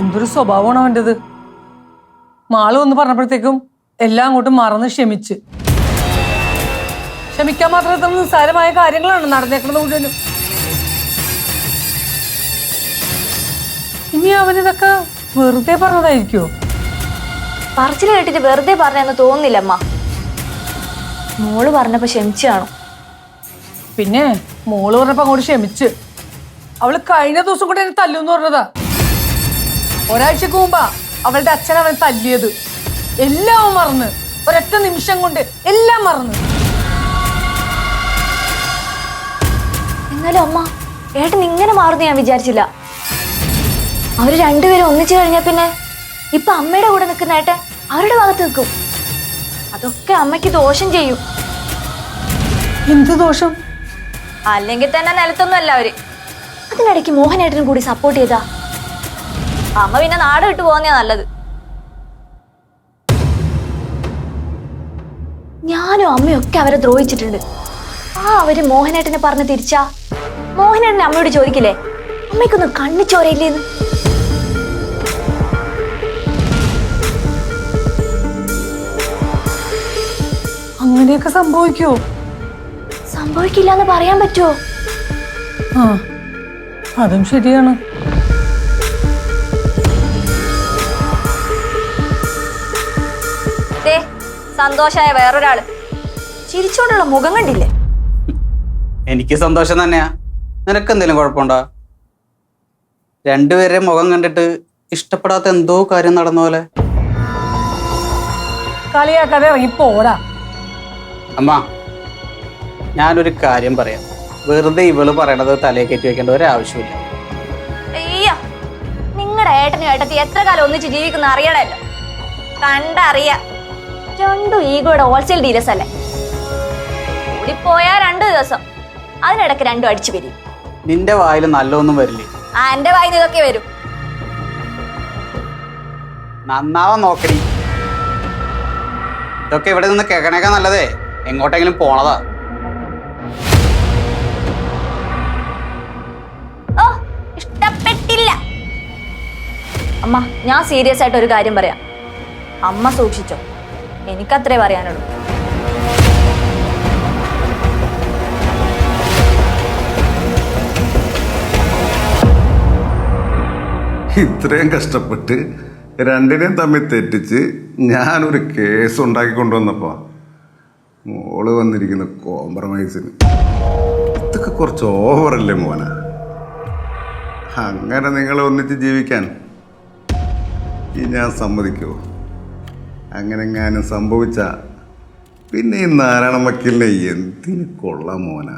എന്തൊരു സ്വഭാവമാണ് അവന്റെത് മാൾ ഒന്ന് പറഞ്ഞപ്പോഴത്തേക്കും എല്ലാം അങ്ങോട്ടും മറന്ന് ക്ഷമിച്ച്. ക്ഷമിക്കാൻ മാത്രം നിസ്സാരമായ കാര്യങ്ങളാണ് നടന്നേക്കുന്നത് മുഴുവനും. ഇനി അവനിതൊക്കെ വെറുതെ പറഞ്ഞതായിരിക്കുമോ പറച്ചിൽ കേട്ടിട്ട് വെറുതെ പറഞ്ഞെന്ന് തോന്നുന്നില്ല അമ്മ മോൾ പറഞ്ഞപ്പോ ക്ഷമിച്ചു കാണും. പിന്നെ മോൾ പറഞ്ഞപ്പോ അങ്ങോട്ട് ക്ഷമിച്ച്. അവൾ കഴിഞ്ഞ ദിവസം കൂടെ എന്നെ തല്ലൂന്ന് പറഞ്ഞതാ. ഒരാഴ്ചക്ക് മുമ്പാ അവളുടെ അച്ഛൻ അവൻ തല്ലിയത്. എല്ലാം മറന്ന്. ഒരൊറ്റ നിമിഷം കൊണ്ട് എല്ലാം മറന്ന്. എന്നാലും അമ്മ ഏട്ടൻ ഇങ്ങനെ മാറുന്നു ഞാൻ വിചാരിച്ചില്ല. അവർ രണ്ടുപേരും ഒന്നിച്ചു കഴിഞ്ഞാ പിന്നെ ഇപ്പൊ അമ്മയുടെ കൂടെ നിൽക്കുന്ന ഏട്ടൻ അവരുടെ ഭാഗത്ത് നിൽക്കും. അതൊക്കെ അമ്മയ്ക്ക് ദോഷം ചെയ്യും. എന്ത് ദോഷം? അല്ലെങ്കിൽ തന്നെ നിലത്തൊന്നും അല്ല അവർ. അതിനിടയ്ക്ക് മോഹനേട്ടനും കൂടി സപ്പോർട്ട് ചെയ്താ. അമ്മ പിന്നെ നാട് വിട്ടു പോകുന്നതാ നല്ലത്. ഞാനും അമ്മയൊക്കെ അവരെ ദ്രോഹിച്ചിട്ടുണ്ട്. ആ അവർ മോഹനേട്ടനെ പറഞ്ഞ് തിരിച്ചാ? മോഹനേട്ടൻ അമ്മയോട് ചോദിക്കില്ലേ? അമ്മയ്ക്കൊന്നും കണ്ണിച്ചോരയില്ലേന്ന് അങ്ങനെയൊക്കെ സംഭവിക്കോ? സംഭവിക്കില്ല എന്ന് പറയാൻ പറ്റുമോ ആ അതും ശരിയാണ്. സന്തോഷായ വേറൊരാൾ. ചിരിച്ചോണ്ടുള്ള മുഖം കണ്ടില്ലേ? എനിക്ക് സന്തോഷം തന്നെയാ. നിനക്ക് എന്തെങ്കിലും കുഴപ്പമുണ്ടോ? രണ്ടുപേരെ മുഖം കണ്ടിട്ട് ഇഷ്ടപ്പെടാത്ത എന്തോ കാര്യം നടന്ന പോലെ. കളിയാക്കാതെ ഇറങ്ങി പോടാ അമ്മ ഞാനൊരു കാര്യം പറയാം. വെറുതെ ഇവൾ പറയണത് തലയെ കയറ്റി വെക്കേണ്ട ഒരു ആവശ്യമില്ല അയ്യോ നിങ്ങളുടെ ഏട്ടനും ഏട്ടത്തി എത്ര കാലം ഒന്നിച്ച് ജീവിക്കുന്ന അറിയണല്ലോ കണ്ടറിയാ. രണ്ടും ഈഗോയുടെ ഹോൾസെയിൽ ഡീലേഴ്സ് അല്ലേ? കൂടിപ്പോയാ രണ്ടു ദിവസം. അതിനിടയ്ക്ക് രണ്ടും അടിച്ചു പിരിയും നിന്റെ വായിൽ നല്ലൊന്നും വരില്ലേ. ആ എന്റെ വായിൽ ഇതൊക്കെ വരും. നന്നാവാൻ നോക്കടി. ഇതൊക്കെ ഇവിടെ നിന്ന് കേൾക്കണേക്കാ നല്ലതേ. എങ്ങോട്ടെങ്കിലും പോണതാ. ഓ ഇഷ്ടപ്പെട്ടില്ല. അമ്മ ഞാൻ സീരിയസ് ആയിട്ട് ഒരു കാര്യം പറയാം. അമ്മ സൂക്ഷിച്ചോ? എനിക്കത്രേ പറയാനുള്ളൂ. ഇത്രയും കഷ്ടപ്പെട്ട് രണ്ടിനെയും തമ്മിൽ തെറ്റിച്ച് ഞാനൊരു കേസ് ഉണ്ടാക്കി കൊണ്ടുവന്നപ്പോൾ മോൾ വന്നിരിക്കുന്ന കോംപ്രമൈസിന് ഇതൊക്കെ കുറച്ച് ഓവറല്ലേ മോന? അങ്ങനെ നിങ്ങളെ ഒന്നിച്ച് ജീവിക്കാൻ ഈ ഞാൻ സമ്മതിക്കുമോ അങ്ങനെ എങ്ങാനും സംഭവിച്ച പിന്നെ ഈ നാരായണ വക്കീലിനെ എന്തിന് കൊള്ളാം മോന?